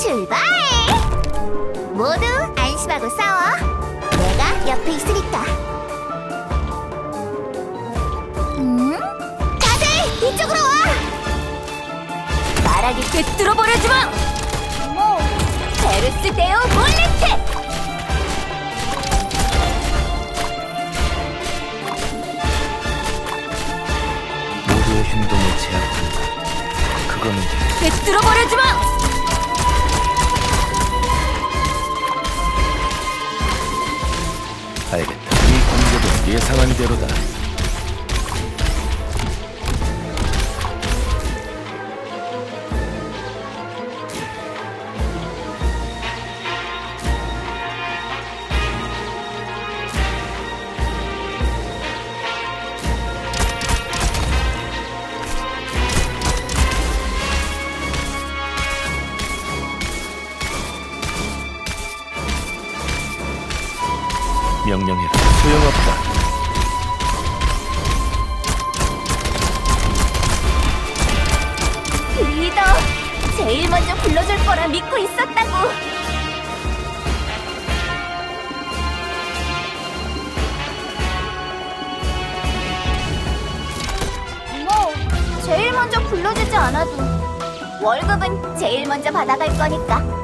출발! 모두 안심하고 싸워. 내가 옆에 있으니까. 음? 다들 이쪽으로 와! 말하기 꿰뚫어 버려지 마! 뭐? 베르스 데오 몰레트! 모두의 행동을 제압한다. 그거는 꿰뚫어 버려지 마! 알겠다. 이 공격은 예상한 대로다. 명령해라. 소용없다. 리더! 제일 먼저 불러줄 거라 믿고 있었다고! 뭐, 제일 먼저 불러주지 않아도 월급은 제일 먼저 받아갈 거니까.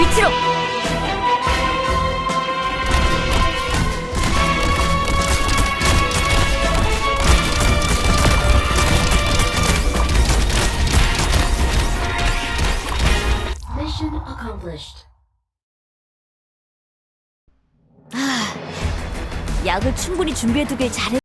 위치로! Mission accomplished. 약을 충분히 준비해두길 잘했